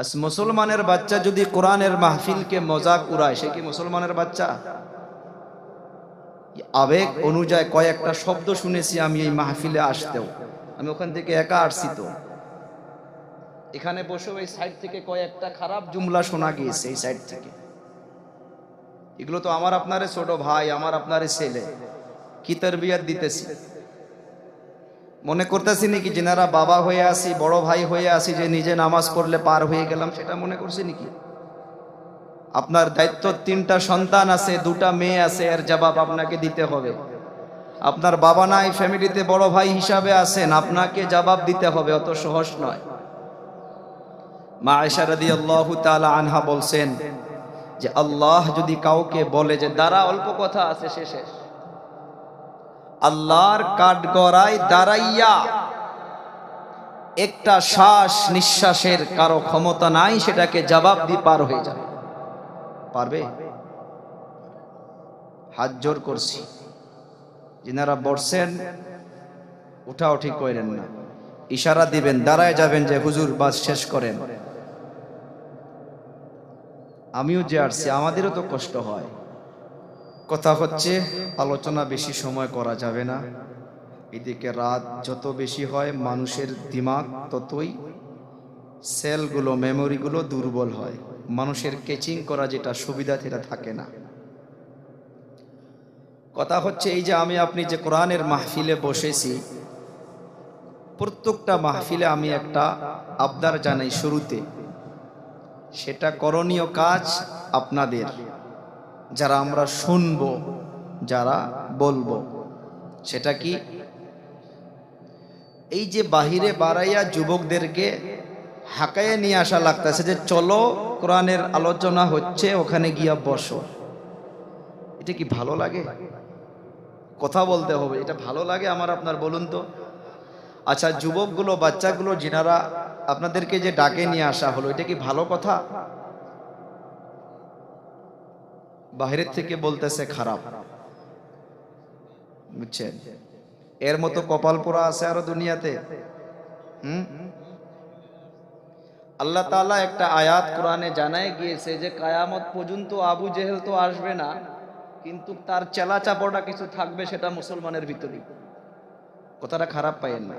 আজ মুসলমানের বাচ্চা যদি কোরআনের মাহফিলকে মজাক উড়ায়, সে কি মুসলমানের বাচ্চা? আবেগ অনুযায়ী কয়েকটা শব্দ শুনেছি আমি এই মাহফিলে আসতেও। আমি ওখান থেকে একা আসছি তো। এখানে বসে এই সাইড থেকে কয়েকটা খারাপ জুমলা শোনা গিয়েছে এই সাইড থেকে। এগুলো তো আমার আপনারে ছোট ভাই, আমার আপনারে ছেলে। কি তরবিয়ত দিতেছি? মনে করতেছি নাকি যেনারা বাবা হয়ে আসি বড় ভাই হয়ে আসি যে নিজে নামাজ পড়লে পার হয়ে গেলাম, সেটা মনে করছি নাকি? আপনার দায়িত্ব তিনটা সন্তান আছে, দুটা মেয়ে আছে, এর জবাব আপনাকে দিতে হবে। আপনার বাবা নাই, ফ্যামিলিতে বড় ভাই হিসাবে আছেন, আপনাকে জবাব দিতে হবে, অত সহজ নয়। মা আয়সা রাদিয়াল্লাহু তাআলা আনহা বলছেন যে, আল্লাহ যদি কাউকে বলে যে, দাঁড়া, অল্প কথা আছে, সে শেষ। আল্লাহর কাঠগড়ায় দাঁড়াইয়া একটা শ্বাস নিঃশ্বাসের কারও ক্ষমতা নাই, সেটাকে জবাব দিয়ে পার হয়ে যাবে। পারবে? হাত জোর করছি। যিনারা বসছেন উঠা উঠি করেন না। ইশারা দিবেন, দাঁড়ায় যাবেন যে হুজুর বাস শেষ করেন। আমিও যে আসছি, আমাদেরও তো কষ্ট হয়। কথা হচ্ছে, আলোচনা বেশি সময় করা যাবে না। এদিকে রাত যত বেশি হয়, মানুষের দিমাগ ততই সেলগুলো, মেমোরিগুলো দুর্বল হয়। মানুষের কেচিং করা যেটা সুবিধা, সেটা থাকে না। কথা হচ্ছে এই যে, আমি, আপনি যে কোরআনের মাহফিলে বসেছি, প্রত্যেকটা মাহফিলে আমি একটা আবদার জানাই শুরুতে। সেটা করণীয় কাজ আপনাদের। যারা আমরা শুনব, যারা বলব, সেটা কি? এই যে বাহিরে বাড়াইয়া যুবকদেরকে হাকায়ে নিয়ে আসা লাগতেছে যে চলো কোরআনের আলোচনা হচ্ছে, ওখানে গিয়া বসো। এটা কি ভালো লাগে? কথা বলতে হবে, এটা ভালো লাগে আমার আপনার বলুন তো? আচ্ছা যুবকগুলো, বাচ্চাগুলো, যেনারা আপনাদেরকে যে ডাকে নিয়ে আসা হলো, এটা কি ভালো কথা? বাহিরের থেকে বলতেছে খারাপ। বুঝছেন? এর মতো কপাল পোড়া আছে আরও দুনিয়াতে। হুম? আল্লাহ তাআলা একটা আয়াত কোরআনে জানায় গিয়েছে যে, কায়ামত পর্যন্ত আবু জেহেল তো আসবে না, কিন্তু তার চেলা চাপড়া কিছু থাকবে সেটা মুসলমানের ভিতরে কথাটা খারাপ পাইয়েন না।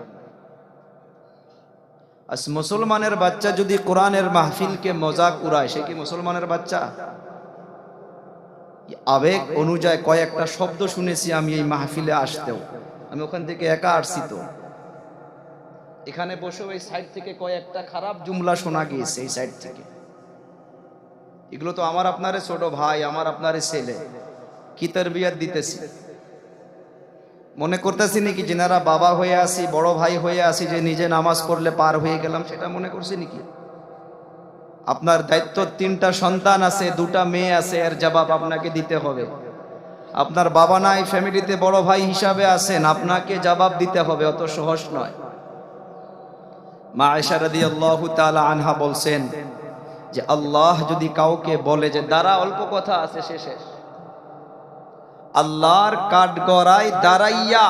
আজ মুসলমানের বাচ্চা যদি কোরআনের মাহফিলকে মজাক উড়ায়, সে কি মুসলমানের বাচ্চা? আবেগ অনুযায়ী কয়েকটা শব্দ শুনেছি আমি এই মাহফিলে আসতেও। আমি ওখান থেকে একা আসছি তো। এখানে বসে এই সাইড থেকে কয়েকটা খারাপ জুমলা শোনা গিয়েছে এই সাইড থেকে। এগুলো তো আমার আপনারে ছোট ভাই, আমার আপনারে ছেলে। কি তরবিয়ত দিতেছি? মনে করতেছি নাকি যেনারা বাবা হয়ে আসি বড় ভাই হয়ে আসি যে নিজে নামাজ পড়লে পার হয়ে গেলাম, সেটা মনে করছি নাকি? আপনার দায়িত্ব তিনটা সন্তান আছে, দুটা মেয়ে আছে, এর জবাব আপনাকে দিতে হবে। আপনার বাবা নাই, ফ্যামিলিতে বড় ভাই হিসাবে আছেন, আপনাকে জবাব দিতে হবে, অত সহজ নয়। মা আয়সা রাদিয়াল্লাহু তাআলা আনহা বলছেন যে, আল্লাহ যদি কাউকে বলে যে, দাঁড়া, অল্প কথা আছে শেষে। আল্লাহর কাঠগড়ায় দাঁড়াইয়া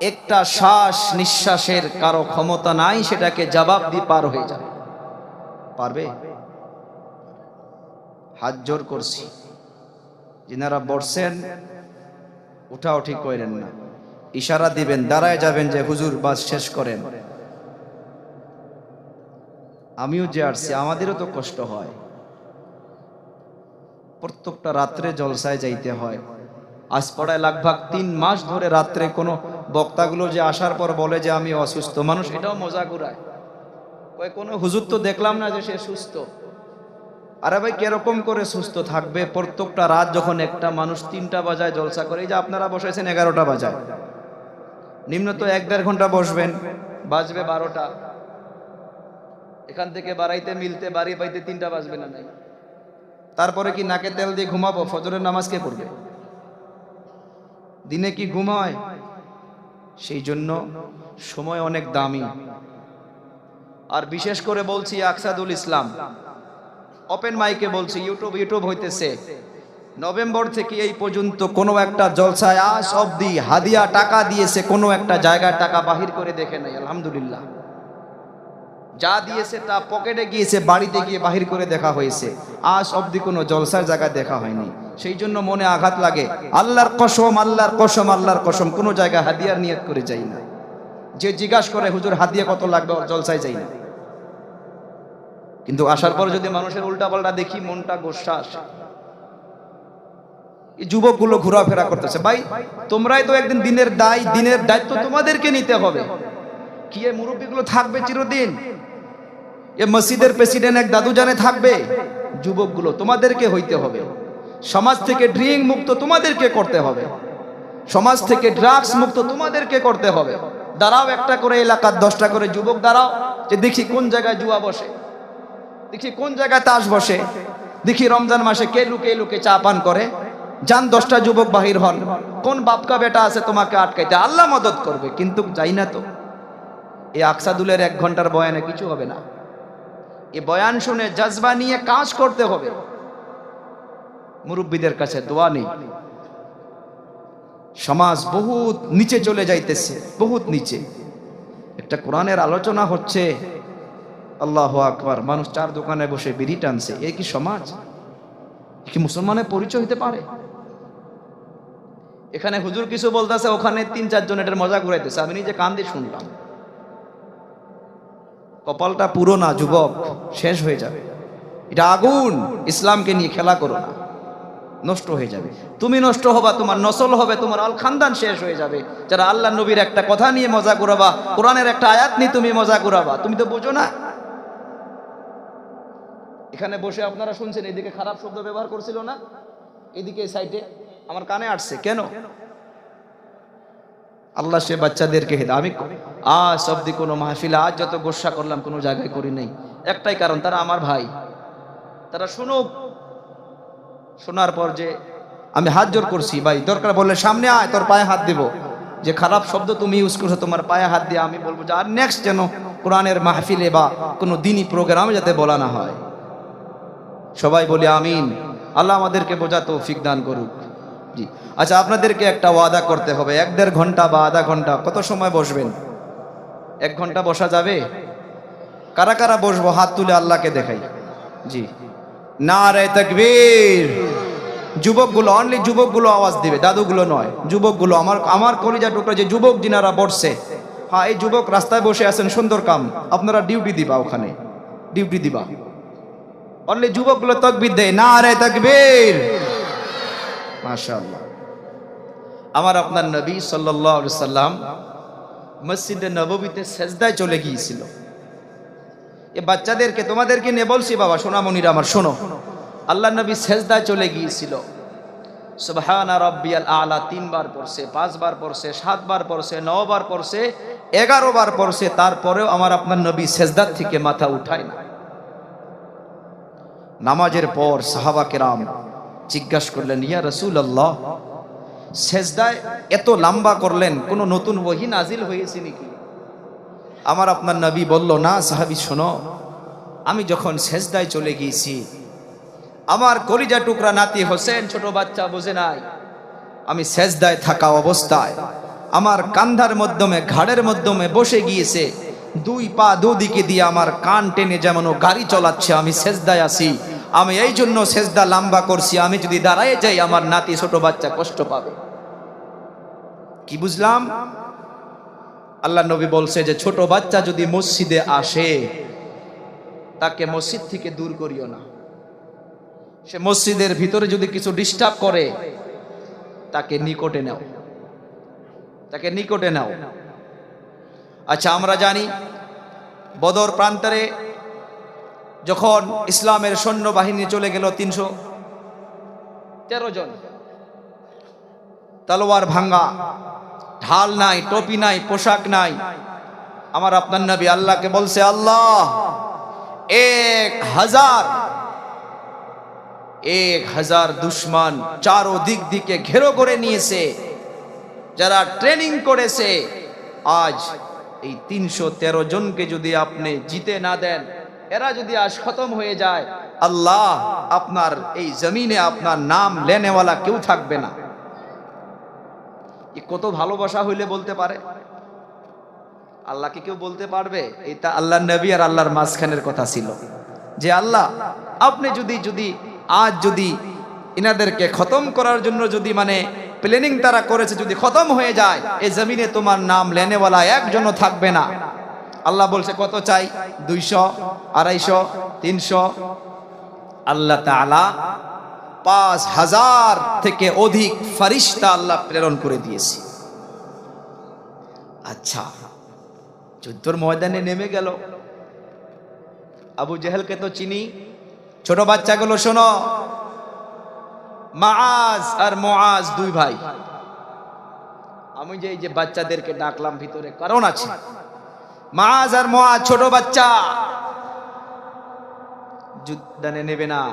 একটা শ্বাস নিঃশ্বাসের কারও ক্ষমতা নাই, সেটাকে জবাব দিয়ে পার হয়ে যাবে পারবে? হাত জোর করছি। যিনারা বসছেন উঠা উঠি করেন না। ইশারা দিবেন, দাঁড়ায় যাবেন যে হুজুর বাস শেষ করেন। আমিও যে আসছি, আমাদেরও তো কষ্ট হয়। প্রত্যেকটা রাত্রে জলসায় যাইতে হয়। আজ পড়ায় লাগভাগ তিন মাস ধরে রাত্রে কোনো বক্তাগুলো যে আসার পর বলে যে আমি অসুস্থ, মানুষ এটাও মজা ঘুরায়। কয় কোনো হুজুর তো দেখলাম না যে সে সুস্থ। আরে ভাই, কীরকম করে সুস্থ থাকবে? প্রত্যেকটা রাত যখন একটা মানুষ তিনটা বাজায় জলসা করে, এই যে আপনারা বসেছেন এগারোটা বাজায়। নিম্ন তো এক দেড় ঘণ্টা বসবেন, বাজবে বারোটা। এখান থেকে বাড়াইতে, মিলতে, বাড়ি পাইতে তিনটা বাজবে না নাই? তারপরে কি নাকে তেল দিয়ে ঘুমাবো? ফজরের নামাজ কে পড়বে? দিনে কি ঘুম হয়? সেই জন্য সময় অনেক দামি। আর বিশেষ করে বলছি আকসাদুল ইসলাম। ওপেন মাইকে বলছি ইউটিউব ইউটিউব হইতেছে। নভেম্বর থেকে এই পর্যন্ত কোনো একটা জলসায় আজ অব্দি হাদিয়া টাকা দিয়েছে, কোনো একটা জায়গায় টাকা বাহির করে দেখে নাই, আলহামদুলিল্লাহ। যা দিয়েছে তা পকেটে গিয়েছে, বাড়িতে গিয়ে বাহির করে দেখা হয়েছে। আজ অব্দি কোনো জলসার জায়গায় দেখা হয়নি। সেই জন্য মনে আঘাত লাগে। আল্লাহর কসম আল্লাহর কসম আল্লাহর কসম, কোনো জায়গায় হাদিয়ার নিয়ত করে যাই না। যে জিজ্ঞাসা করে, হুজুর, হাদিয়া কত লাগবে? জলসায় যাই না। কিন্তু আসার পর যদি মানুষের উল্টা পাল্টা দেখি, মনটা গোসা আসে। যুবকগুলো ঘোরাফেরা করতেছে, ভাই, তোমরাই তো একদিন দিনের দায়, দিনের দায়িত্ব তোমাদেরকে নিতে হবে। কি এই মুরব্বীগুলো থাকবে চিরদিন? এ মসজিদের প্রেসিডেন্ট এক দাদু জানে থাকবে। যুবকগুলো তোমাদেরকে হইতে হবে। সমাজ থেকে ড্রিঙ্ক মুক্ত তোমাদেরকে করতে হবে। সমাজ থেকে ড্রাগস মুক্ত তোমাদেরকে করতে হবে। দাঁড়াও একটা করে এলাকার দশটা করে যুবক, দাঁড়াও, যে দেখি কোন জায়গায় জুয়া বসে। দেখি কোন জায়গায় তাস বসে? দেখি রমজান মাসে কে লুকে লুকে চা পান করে? যান, দশটা যুবক বাহির হন। কোন বাপকা বেটা আছে তোমাকে আটকাইতে? আল্লাহ মদত করবে, কিন্তু যাই না তো। এই আকসাদুলের এক ঘণ্টার বয়ানে কিছু হবে না। এ বয়ান শুনে জজবা নিয়ে কাজ করতে হবে। মুরব্বীদের কাছে দোয়া নেই। সমাজ বহুত নিচে চলে যাইতেছে, বহুত নিচে। একটা কোরআনের আলোচনা হচ্ছে আল্লাহ আকবার, মানুষ চার দোকানে বসে বিড়ি টানছে, এ কি সমাজ? কি মুসলমানের পরিচয় হতে পারে? এখানে হুজুর কিছু বলতেছে, ওখানে তিন চারজন এটার মজা ঘুরাইতেছে, আমি নিজে কান দিয়ে শুনলাম। কপালটা পুরো না, যুবক, শেষ হয়ে যাবে। এটা আগুন, ইসলামকে নিয়ে খেলা করো না, নষ্ট হয়ে যাবে। তুমি নষ্ট হবা, তোমার নসল হবে, তোমার আল খানদান শেষ হয়ে যাবে। যারা আল্লাহ নবীর একটা কথা নিয়ে মজা করাবা কোরআনের একটা আয়াত নিয়ে তুমি মজা করাবা তুমি তো বোঝো না? এখানে বসে আপনারা শুনছেন, এদিকে খারাপ শব্দ ব্যবহার করছিল না, এদিকে সাইডে আমার কানে আসছে। কেন? আল্লাহ সে বাচ্চাদেরকে হেদা আমি আজ অব্দি কোনো মাহফিলে, আজ যত গোসা করলাম, কোনো জায়গায় করি নাই। একটাই কারণ, তারা আমার ভাই। তারা শুনুক। শোনার পর যে আমি হাত জোর করছি, ভাই, দরকার বললে সামনে আয়, তোর পায়ে হাত দেব। যে খারাপ শব্দ তুমি ইউজ করছ, তোমার পায়ে হাত দিয়ে আমি বলব যে, আর নেক্সট যেন কোরআনের মাহফিলে বা কোনো দিনই প্রোগ্রামে যাতে বলা না হয়। সবাই বলি আমিন। আল্লাহ আমাদেরকে বোঝা তৌফিক দান করুক। জি। আচ্ছা আপনাদেরকে একটা ওয়াদা করতে হবে। এক দেড় ঘণ্টা বা আধা ঘণ্টা কত সময় বসবেন? এক ঘণ্টা বসা যাবে? কারা কারা বসবো? হাত তুলে আল্লাহকে দেখাই। জি। না রে তকবীর। যুবকগুলো অনলি যুবকগুলো আওয়াজ দিবে, দাদুগুলো নয়। যুবকগুলো, আমার আমার কলিজা টুকরা যে যুবক যিনারা বসছে হ্যাঁ এই যুবক রাস্তায় বসে আছেন, সুন্দর কাম। আপনারা ডিউটি দিবা ওখানে। ডিউটি দিবা। অনলি যুবকগুলো তকবির দেয় না রে তকবীর। মাশাআল্লাহ। আমার আপনার নবী সাল্লাল্লাহু আলাইহি সাল্লাম মসজিদে নববীতে সেজদায় চলে গিয়েছিল। এ বাচ্চাদেরকে তোমাদেরকে নিয়ে বলছি, বাবা, সোনামণিরা আমার, শোনো। আল্লাহ নবী সেজদায় চলে গিয়েছিল। সুবহানা রাব্বিয়াল আলা, তিনবার পড়ছে, পাঁচবার পড়ছে, সাতবার পড়ছে, নবার পড়ছে এগারো বার পড়ছে, তারপরেও আমার আপনার নবী সেজদার থেকে মাথা উঠায় না। নামাজের পর সাহাবা কেরাম জিজ্ঞাসা করলেন, ইয়া রসুল আল্লাহ সেজদায় এত লম্বা করলেন, কোনো নতুন বহি নাজিল হয়েছে নাকি? আমার আপনার নবী বলল, না সাহাবি, শোনো, আমি যখন সেজদায় চলে গিয়েছি, আমার কলিজা টুকরা নাতি হোসেন ছোট বাচ্চা বোঝে নাই। আমি সেজদায় থাকা অবস্থায় আমার কান্ধার মাধ্যমে, ঘাড়ের মাধ্যমে বসে গিয়েছে। দুই পা দুদিকে দিয়ে আমার কান টেনে যেমন গাড়ি চালাচ্ছে, আমি সেজদায় আছি। আমি এই জন্য সেজদা লম্বা করছি, আমি যদি দাঁড়ায় যাই, আমার নাতি ছোট বাচ্চা কষ্ট পাবে। কি বুঝলাম? আল্লাহ নবী বলছে যে, ছোট বাচ্চা যদি মসজিদে আসে, তাকে মসজিদ থেকে দূর করিও না। সে মসজিদের ভিতরে যদি কিছু ডিস্টার্ব করে, তাকে নিকটে নাও। তাকে নিকটে নাও। আচ্ছা আমরা জানি বদর প্রান্তরে যখন ইসলামের সৈন্যবাহিনী চলে গেল তিনশো তেরো জন, তলোয়ার ভাঙ্গা, ঢাল নাই, টপি নাই, পোশাক নাই। আমার আপনার নবী আল্লাহকে বলছে, আল্লাহ, এক হাজার এক হাজার দুশ্মন চারো দিক দিকে ঘেরো করে নিয়েছে, যারা ট্রেনিং করেছে, আজ এই তিনশো তেরো জনকে যদি আপনি জিতে না দেন, এরা যদি আজ খতম হয়ে যায়, আল্লাহ আপনার এই জমিনে আপনার নাম লেনেওয়ালা কেউ থাকবে না। কত ভালোবাসা হইলে বলতে পারে? আল্লাহকে কেউ বলতে পারবে? এটা আল্লাহ নবী আর আল্লাহর মাঝখানের কথা ছিল। যে আল্লাহ, আপনি যদি যদি, আজ যদি ইনাদেরকে খতম করার জন্য যদি মানে প্ল্যানিং তারা করেছে যদি খতম হয়ে যায় এই জমিনে তোমার নাম লেনেওয়ালা একজনও থাকবে না। আল্লাহ বলছে, কত চাই? দুইশো, আড়াইশো, তিনশো। আল্লাহ পাঁচ হাজার থেকে অধিক ফারিস্তা আল্লাহ প্রেরণ করে দিয়েছি। আচ্ছা যুদ্ধর ময়দানে নেমে গেল। আবু জেহেলকে তো চিনি। ছোট বাচ্চাগুলো শোনো মাআজ আর মুআজ দুই ভাই। আমি যে এই যে বাচ্চাদেরকে ডাকলাম, ভিতরে কারণ আছে। মাআজ আর মুআজ ছোট বাচ্চা। যুদ্ধে নেবে না।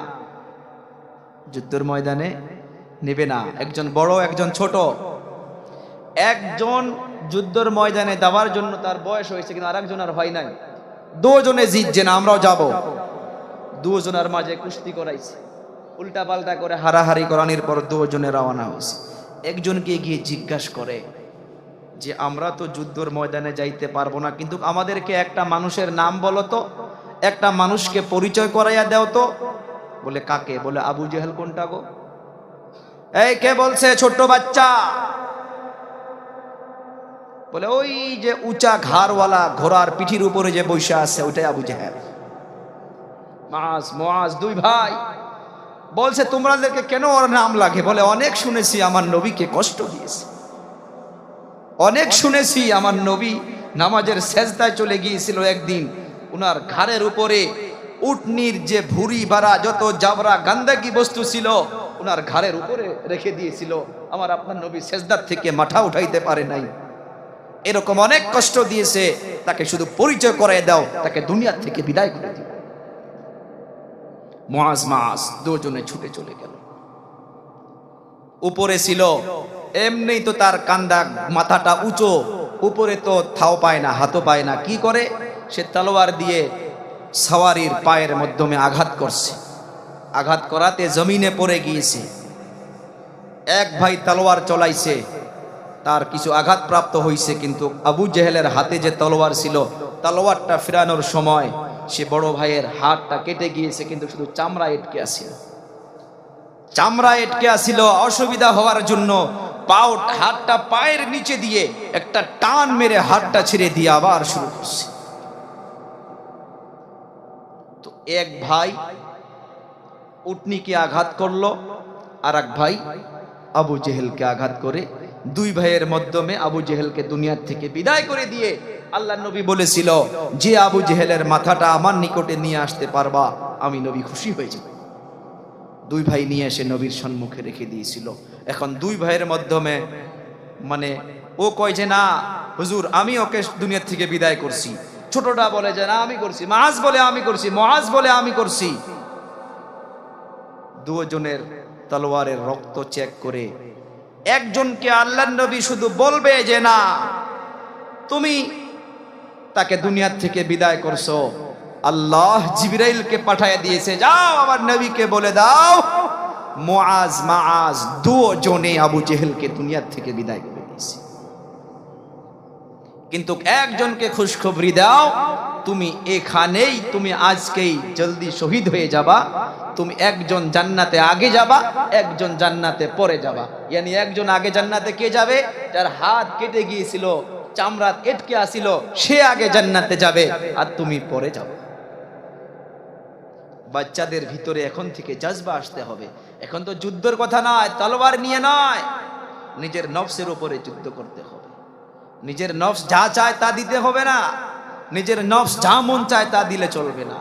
যুদ্ধের ময়দানে নেবে না। একজন বড়, একজন ছোট। একজন যুদ্ধের ময়দানে যাওয়ার জন্য তার বয়স হয়েছে কিন্তু আরেকজন আর হয় নাই। দুজনে জিতছে না, আমরাও যাব। দুজনের মাঝে কুস্তি করাইছে। উল্টা পাল্টা করে হারাহারি করানোর পর দুজনে রওনা হয়েছে। একজনকে গিয়ে জিজ্ঞাসা করে যে, আমরা তো যুদ্ধর ময়দানে যাইতে পারব না, কিন্তু আমাদেরকে একটা মানুষের নাম বলো তো, একটা মানুষকে পরিচয় করাইয়া দাও তো। বলে, কাকে? বলে, আবু জেহেল কোনটা গো? এই কে বলছে, ছোট্ট বাচ্চা? বলে, ওই যে উঁচা ঘাড়ওয়ালা ঘোড়ার পিঠির উপরে যে বৈশা আছে, ওইটাই আবু জেহেল। মাস মোয়াজ, দুই ভাই। বলছে তোমাদেরকে কেন ওর নাম লাগে? বলে, অনেক শুনেছি আমার নবীকে কষ্ট দিয়েছে। অনেক শুনেছি আমার নবী নামাজের সেজদায় চলে গিয়েছিল একদিন। উনার ঘাড়ের উপরে উটনির যে ভুরি বাড়া, যত জাবরা গান্দাকি বস্তু ছিল, উনার ঘাড়ের উপরে রেখে দিয়েছিল। আমার আপনার নবী সেজদার থেকে মাথা উঠাইতে পারে নাই। এরকম অনেক কষ্ট দিয়েছে, তাকে শুধু পরিচয় করাই দাও, তাকে দুনিয়ার থেকে বিদায় করে দিও। মাস মাস, দুজনে ছুটে চলে গেল। উপরে ছিল এমনি তো তার কান্দা মাথাটা উঁচু, উপরে তো থাও পায় না, হাতও পায় না, কি করে? সে তলোয়ার দিয়ে সাওয়ারির পায়ের মাধ্যমে আঘাত করছে। আঘাত করাতে জমিনে পড়ে গিয়েছে। এক ভাই তলোয়ার চলাইছে, তার কিছু আঘাতপ্রাপ্ত হয়েছে কিন্তু আবু জেহেলের হাতে যে তলোয়ার ছিল, তলোয়ারটা ফেরানোর সময় সে বড় ভাইয়ের হাতটা কেটে গিয়েছে, কিন্তু শুধু চামড়া এটকে আসিল। চামড়া এটকে আসিল অসুবিধা হওয়ার জন্য পাও হাতটা পায়ের নিচে দিয়ে একটা টান মেরে হাতটা ছেড়ে দিয়ে আবার শুরু করছে। তো এক ভাই উটনিকে আঘাত করল আর এক ভাই আবু জেহেলকে আঘাত করে, দুই ভাইয়ের মাধ্যমে আবু জেহেলকে দুনিয়ার থেকে বিদায় করে দিয়ে আল্লাহ নবী বলেছিল, যে আবু জেহেলের মাথাটা আমার নিকটে নিয়ে আসতে পারবা, আমি নবী খুশি হয়ে যাব। দুই ভাই নিয়ে এসে নবীর সম্মুখে রেখে দিয়েছিল। এখন দুই ভাইয়ের মাধ্যমে মানে ও কয় যে, না, হুজুর, আমি ওকে দুনিয়ার থেকে বিদায় করছি। ছোটটা বলে যে, না, আমি করছি। মাজ বলে, আমি করছি। মহাজ বলে, আমি করছি। দুজনের তলোয়ারের রক্ত চেক করে, একজনকে আল্লাহ নবী শুধু বলবে যে, না, তুমি তাকে দুনিয়ার থেকে বিদায় করছ। আল্লাহ জিবরাইলকে পাঠায় দিয়েছে, যাও আমার নবীকে বলে দাও, মুআজ, মাআজ, দুজনে আবু জেহেলকে দুনিয়ার থেকে বিদায় করে দিয়েছে। কিন্তু একজনকে খুশখবরি দাও, তুমি এখানেই, তুমি আজকেই জলদি শহীদ হয়ে যাবা, তুমি একজন জান্নাতে আগে যাবা, একজন জান্নাতে পরে যাবা। ইয়ানি একজন আগে জান্নাতে কে যাবে? যার হাত কেটে গিয়েছিল চামড়া এটকে আসিল, সে আগে জান্নাতে যাবে আর তুমি পরে যাবে। বাচ্চাদের ভিতরে এখন থেকে জাজবা আসতে হবে। এখন তো যুদ্ধের কথা নয়, তলোয়ার নিয়ে নয়। নিজের নফসের উপরে যুদ্ধ করতে হবে। নিজের নফস যা চায় তা দিতে হবে না। নিজের নফস যা মন চায় তা দিলে চলবে না।